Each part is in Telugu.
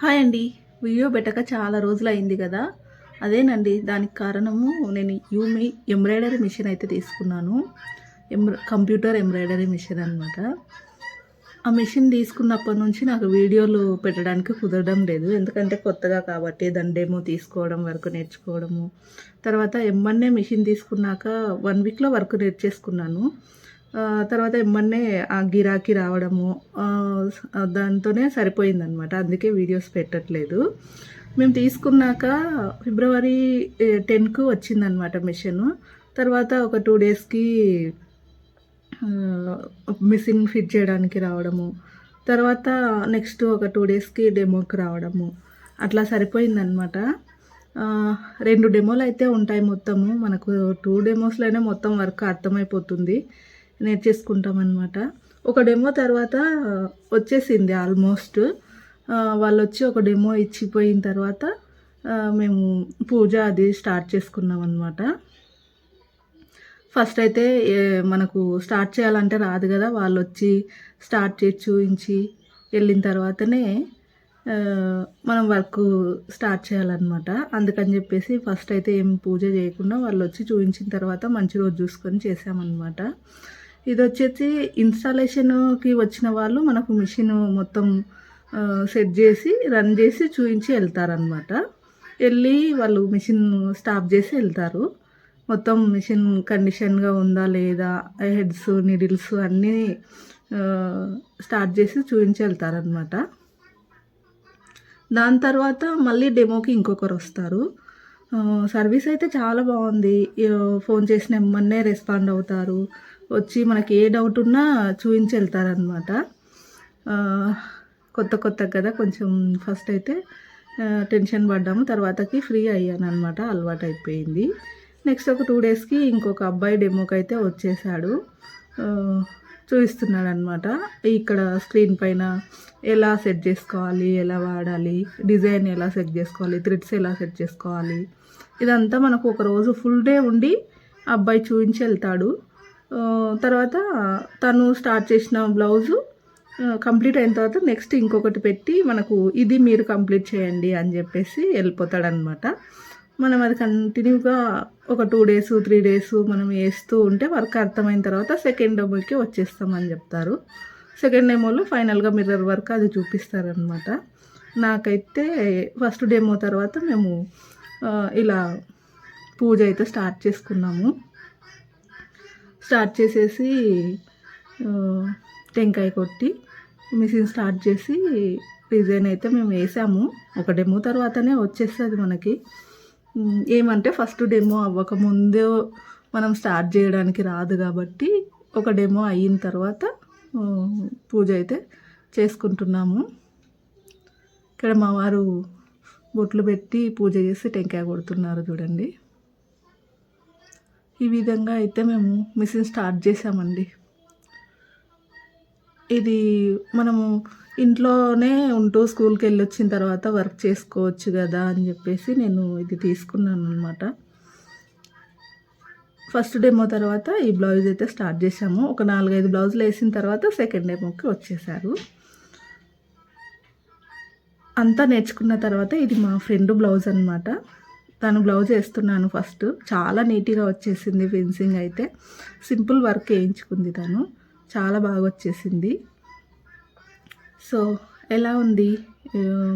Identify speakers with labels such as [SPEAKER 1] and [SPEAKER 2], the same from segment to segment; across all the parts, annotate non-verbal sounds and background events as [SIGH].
[SPEAKER 1] హాయ్ అండి. వీడియో పెట్టక చాలా రోజులు అయింది కదా. అదేనండి దానికి కారణము నేను యూమి ఎంబ్రాయిడరీ మిషన్ అయితే తీసుకున్నాను. ఎంబ్ర కంప్యూటర్ ఎంబ్రాయిడరీ మిషన్ అనమాట ఆ మిషన్ తీసుకున్నప్పటి నుంచి నాకు వీడియోలు పెట్టడానికి కుదరడం లేదు. ఎందుకంటే కొత్తగా కాబట్టి దాని డెమో తీసుకోవడం వర్క్ నేర్చుకోవడము. తర్వాత ఎంఎన్ఏ మిషన్ తీసుకున్నాక వన్ వీక్లో వర్క్ నేర్చేసుకున్నాను. తర్వాత ఎమ్మన్నే ఆ గిరాకీ రావడము దాంతోనే సరిపోయిందనమాట అందుకే వీడియోస్ పెట్టట్లేదు. మేము తీసుకున్నాక ఫిబ్రవరి టెన్కు వచ్చిందనమాట మిషన్. తర్వాత ఒక టూ డేస్కి మిషన్ ఫిట్ చేయడానికి రావడము. తర్వాత నెక్స్ట్ ఒక టూ డేస్కి డెమోకి రావడము. అట్లా సరిపోయిందనమాట రెండు డెమోలు అయితే ఉంటాయి మొత్తము. మనకు టూ డెమోస్లోనే మొత్తం వర్క్ అర్థమైపోతుంది. నేర్చేసుకుంటాం అనమాట ఒక డెమో తర్వాత వచ్చేసింది ఆల్మోస్ట్ వాళ్ళు వచ్చి ఒక డెమో ఇచ్చిపోయిన తర్వాత మేము పూజ అది స్టార్ట్ చేసుకున్నాం అనమాట ఫస్ట్ అయితే మనకు స్టార్ట్ చేయాలంటే రాదు కదా వాళ్ళు వచ్చి స్టార్ట్ చేసి చూపించి వెళ్ళిన తర్వాతనే మనం వర్క్ స్టార్ట్ చేయాలన్నమాట. అందుకని చెప్పేసి ఫస్ట్ అయితే ఏం పూజ చేయకుండా వాళ్ళు వచ్చి చూపించిన తర్వాత మంచి రోజు చూసుకొని చేసామన్నమాట ఇది వచ్చేసి ఇన్స్టాలేషన్కి వచ్చిన వాళ్ళు మనకు మిషన్ మొత్తం సెట్ చేసి రన్ చేసి చూపించి వెళ్తారనమాట వెళ్ళి వాళ్ళు మిషన్ స్టాప్ చేసి వెళ్తారు. మొత్తం మిషన్ కండిషన్గా ఉందా లేదా హెడ్స్ నీడిల్స్ అన్నీ స్టార్ట్ చేసి చూపించి వెళ్తారనమాట దాని తర్వాత మళ్ళీ డెమోకి ఇంకొకరు వస్తారు. సర్వీస్ అయితే చాలా బాగుంది. ఫోన్ చేసిన ఎమ్మన్నే రెస్పాండ్ అవుతారు. వచ్చి మనకి ఏ డౌట్ ఉన్నా చూపించి వెళ్తారనమాట కొత్త కొత్త కదా కొంచెం ఫస్ట్ అయితే టెన్షన్ పడ్డాము. తర్వాతకి ఫ్రీ అయ్యాను అనమాట అలవాటు అయిపోయింది. నెక్స్ట్ ఒక టూ డేస్కి ఇంకొక అబ్బాయి డెమోకి అయితే వచ్చేసాడు. చూపిస్తున్నాడు అనమాట ఇక్కడ స్క్రీన్ పైన ఎలా సెట్ చేసుకోవాలి ఎలా వాడాలి డిజైన్ ఎలా సెట్ చేసుకోవాలి థ్రెడ్స్ ఎలా సెట్ చేసుకోవాలి. ఇదంతా మనకు ఒక రోజు ఫుల్ డే ఉండి ఆ అబ్బాయి చూపించి వెళ్తాడు. తర్వాత తను స్టార్ట్ చేసిన బ్లౌజు కంప్లీట్ అయిన తర్వాత నెక్స్ట్ ఇంకొకటి పెట్టి మనకు ఇది మీరు కంప్లీట్ చేయండి అని చెప్పేసి వెళ్ళిపోతాడనమాట మనం అది కంటిన్యూగా ఒక టూ డేస్ త్రీ డేస్ మనం వేస్తూ ఉంటే వర్క్ అర్థమైన తర్వాత సెకండ్ డెమోకి వచ్చేస్తామని చెప్తారు. సెకండ్ డెమోలో ఫైనల్గా మిర్రర్ వర్క్ అది చూపిస్తారనమాట నాకైతే ఫస్ట్ డెమో తర్వాత మేము ఇలా పూజ అయితే స్టార్ట్ చేసుకున్నాము. స్టార్ట్ చేసేసి టెంకాయ కొట్టి మిషన్ స్టార్ట్ చేసి డిజైన్ అయితే మేము వేసాము. ఒక డెమో తర్వాతనే వచ్చేస్తుంది మనకి. ఏమంటే ఫస్ట్ డెమో అవ్వకముందే మనం స్టార్ట్ చేయడానికి రాదు కాబట్టి ఒక డెమో అయిన తర్వాత పూజ అయితే చేసుకుంటున్నాము. ఇక్కడ మా వారు బొట్లు పెట్టి పూజ చేసి టెంకాయ కొడుతున్నారు చూడండి. ఈ విధంగా అయితే మేము మిషన్ స్టార్ట్ చేసామండి ఇది మనము ఇంట్లోనే ఉంటూ స్కూల్కి వెళ్ళి వచ్చిన తర్వాత వర్క్ చేసుకోవచ్చు కదా అని చెప్పేసి నేను ఇది తీసుకున్నాను అనమాట ఫస్ట్ డెమో తర్వాత ఈ బ్లౌజ్ అయితే స్టార్ట్ చేసాము ఒక నాలుగైదు బ్లౌజులు వేసిన తర్వాత సెకండ్ డెమోకి వచ్చేసారు. అంతా నేర్చుకున్న తర్వాత ఇది మా ఫ్రెండ్ బ్లౌజ్ అనమాట తను బ్లౌజ్ వేస్తున్నాను ఫస్ట్. చాలా నీట్గా వచ్చేసింది ఫెన్సింగ్ అయితే. సింపుల్ వర్క్ వేయించుకుంది తను. చాలా బాగా వచ్చేసింది. సో ఎలా ఉంది?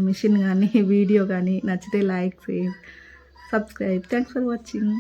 [SPEAKER 1] మిషన్ కానీ [LAUGHS] వీడియో కానీ నచ్చితే like share subscribe. Thanks for watching.